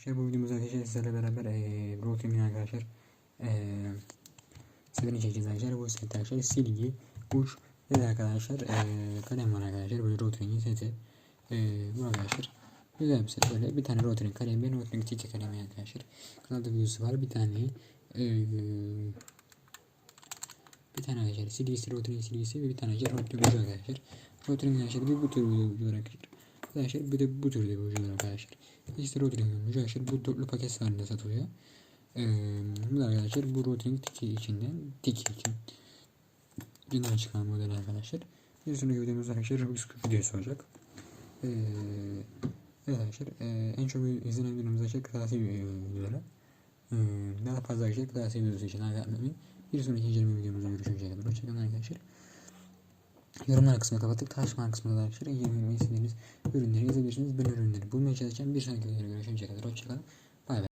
Arkadaşlar bu videomuzda arkadaşlar sizlerle beraber eee routing arkadaşlar eee setini çekeceğiz arkadaşlar. Bu set arkadaşlar silgi, uç ve arkadaşlar eee kalem var arkadaşlar. Böyle routing'in seti. Eee bu arkadaşlar güzel bir set böyle. Bir tane routing kalemi, routing çiçek kalemi arkadaşlar. Kanalda videosu var. Bir tane eee bir tane arkadaşlar silgisi, routing silgisi ve bir tane arkadaşlar ucu arkadaşlar. Routing arkadaşlar bir bu tür ucular arkadaşlar. Arkadaşlar bir de bu türde bir arkadaşlar. İşte routing arkadaşlar bu dörtlü paket halinde satılıyor. Ee, bu da arkadaşlar bu routing tiki içinden tiki için içinden çıkan model arkadaşlar. Bir sonraki videomuzda arkadaşlar Rubik's Cube videosu olacak. Ee, arkadaşlar e, en çok izlenen videomuz arkadaşlar kırtasiye videoları. Ee, daha fazla arkadaşlar kırtasiye videosu için like atmayı bir sonraki inceleme videomuzda görüşünceye kadar hoşçakalın arkadaşlar. Yorumlar kısmını kapattık. Taşman kısmında da arkadaşlar incelememi istediğiniz ürünleri yazabilirsiniz. Ben ürünleri bulmaya çalışacağım. Bir sonraki videoda görüşünceye kadar hoşçakalın. Bay bay.